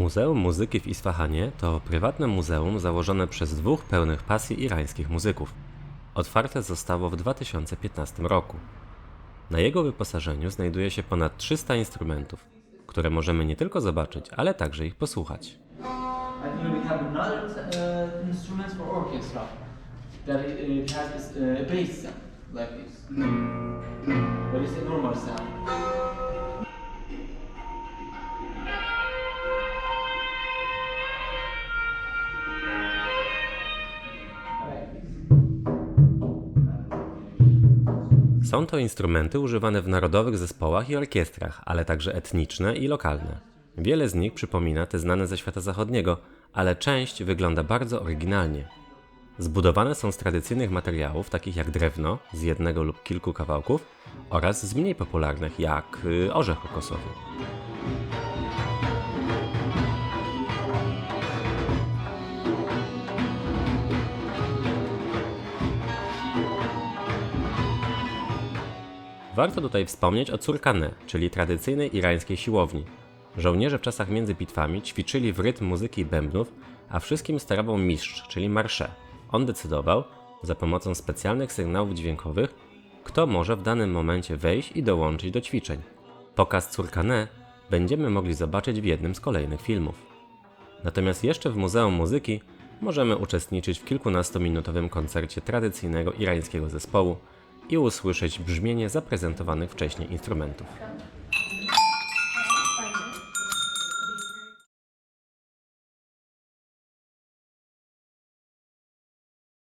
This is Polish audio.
Muzeum Muzyki w Isfahanie to prywatne muzeum założone przez dwóch pełnych pasji irańskich muzyków. Otwarte zostało w 2015 roku. Na jego wyposażeniu znajduje się ponad 300 instrumentów, które możemy nie tylko zobaczyć, ale także ich posłuchać. I Są to instrumenty używane w narodowych zespołach i orkiestrach, ale także etniczne i lokalne. Wiele z nich przypomina te znane ze świata zachodniego, ale część wygląda bardzo oryginalnie. Zbudowane są z tradycyjnych materiałów, takich jak drewno z jednego lub kilku kawałków, oraz z mniej popularnych, jak y, orzech kokosowy. Warto tutaj wspomnieć o Curkane, czyli tradycyjnej irańskiej siłowni. Żołnierze w czasach między bitwami ćwiczyli w rytm muzyki i bębnów, a wszystkim sterował mistrz, czyli marsze. On decydował, za pomocą specjalnych sygnałów dźwiękowych, kto może w danym momencie wejść i dołączyć do ćwiczeń. Pokaz Curkane będziemy mogli zobaczyć w jednym z kolejnych filmów. Natomiast jeszcze w Muzeum Muzyki możemy uczestniczyć w kilkunastominutowym koncercie tradycyjnego irańskiego zespołu i usłyszeć brzmienie zaprezentowanych wcześniej instrumentów.